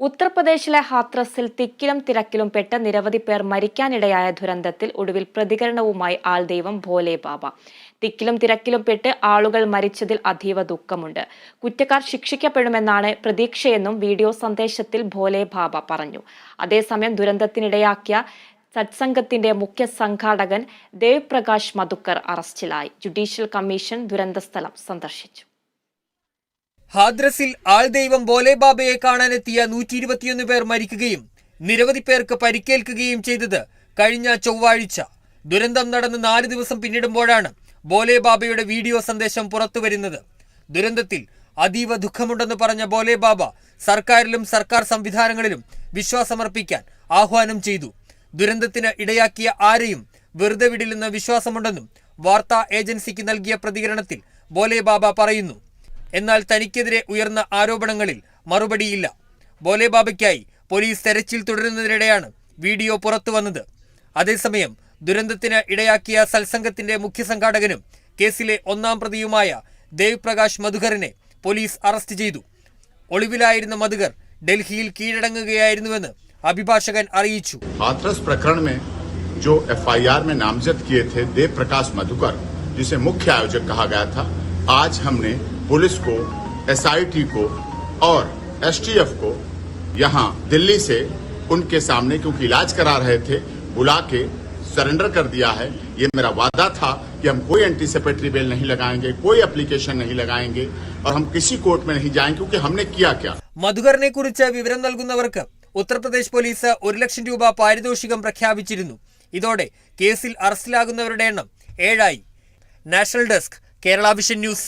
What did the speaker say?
ഉത്തർപ്രദേശിലെ ഹാത്രസിൽ തിക്കിലും തിരക്കിലും പെട്ട നിരവധി പേർ മരിക്കാനിടയായ ദുരന്തത്തിൽ ഒടുവിൽ പ്രതികരണവുമായി ആൾ ദൈവം ഭോലെ ബാബ. തിക്കിലും തിരക്കിലും പെട്ട് ആളുകൾ മരിച്ചതിൽ അതീവ ദുഃഖമുണ്ട്. കുറ്റക്കാർ ശിക്ഷിക്കപ്പെടുമെന്നാണ് പ്രതീക്ഷയെന്നും വീഡിയോ സന്ദേശത്തിൽ ഭോലെ ബാബ പറഞ്ഞു. അതേസമയം ദുരന്തത്തിനിടയാക്കിയ സത്സംഗത്തിന്റെ മുഖ്യ സംഘാടകൻ ദേവ് പ്രകാശ് മധുക്കർ അറസ്റ്റിലായി. ജുഡീഷ്യൽ കമ്മീഷൻ ദുരന്തസ്ഥലം സന്ദർശിച്ചു. ഹാദ്രസിൽ ആൾദൈവം ബോലെബാബയെ കാണാനെത്തിയ നൂറ്റി ഇരുപത്തിയൊന്ന് പേർ മരിക്കുകയും നിരവധി പേർക്ക് പരിക്കേൽക്കുകയും ചെയ്തത് കഴിഞ്ഞ ചൊവ്വാഴ്ച. ദുരന്തം നടന്ന് നാല് ദിവസം പിന്നിടുമ്പോഴാണ് ബോലെബാബയുടെ വീഡിയോ സന്ദേശം പുറത്തുവരുന്നത്. ദുരന്തത്തിൽ അതീവ ദുഃഖമുണ്ടെന്ന് പറഞ്ഞ ബോലെബാബ സർക്കാരിലും സർക്കാർ സംവിധാനങ്ങളിലും വിശ്വാസമർപ്പിക്കാൻ ആഹ്വാനം ചെയ്തു. ദുരന്തത്തിന് ഇടയാക്കിയ ആരെയും വെറുതെ വിടില്ലെന്ന വിശ്വാസമുണ്ടെന്നും വാർത്താ ഏജൻസിക്ക് നൽകിയ പ്രതികരണത്തിൽ ബോലെബാബ പറയുന്നു. എന്നാൽ തനിക്കെതിരെ ഉയർന്ന ആരോപണങ്ങളിൽ മറുപടിയില്ല ബോലെബാബയ്ക്കായി പോലീസ് തെരച്ചിൽ തുടരുന്നതിനിടെയാണ് വീഡിയോ പുറത്തു വന്നത് അതേസമയം ദുരന്തത്തിന് ഇടയാക്കിയ സത്സംഗത്തിന്റെ മുഖ്യ സംഘാടകനും കേസിലെ ഒന്നാം പ്രതിയുമായ ദേവ് പ്രകാശ് മധുകറിനെ പോലീസ് അറസ്റ്റ് ചെയ്തു ഒളിവിലായിരുന്ന മധുകർ ഡൽഹിയിൽ കീഴടങ്ങുകയായിരുന്നുവെന്ന് അഭിഭാഷകൻ അറിയിച്ചു हाथरस प्रकरण में जो एफआईआर में नामजद किए थे देव प्रकाश मधुकर जिसे मुख्य आयोजक कहा गया था आज हमने पुलिस को एसआईटी को और एसटीएफ को यहां दिल्ली से उनके सामने क्योंकि इलाज करा रहे थे बुला के सरेंडर कर दिया है ये मेरा वादा था कि हम कोई एंटीसिपेटरी बेल नहीं लगाएंगे कोई एप्लीकेशन नहीं लगाएंगे और हम किसी कोर्ट में नहीं जाएंगे क्योंकि हमने किया क्या മധുകറിനെ കുറിച്ച് വിവരം നൽകുന്നവർക്ക് ഉത്തർപ്രദേശ് പോലീസ് ഒരു ലക്ഷം രൂപ പാരിതോഷികം പ്രഖ്യാപിച്ചിരുന്നു ഇതോടെ കേസിൽ അറസ്റ്റിലാകുന്നവരുടെ എണ്ണം ഏഴായി national desk Kerala vision news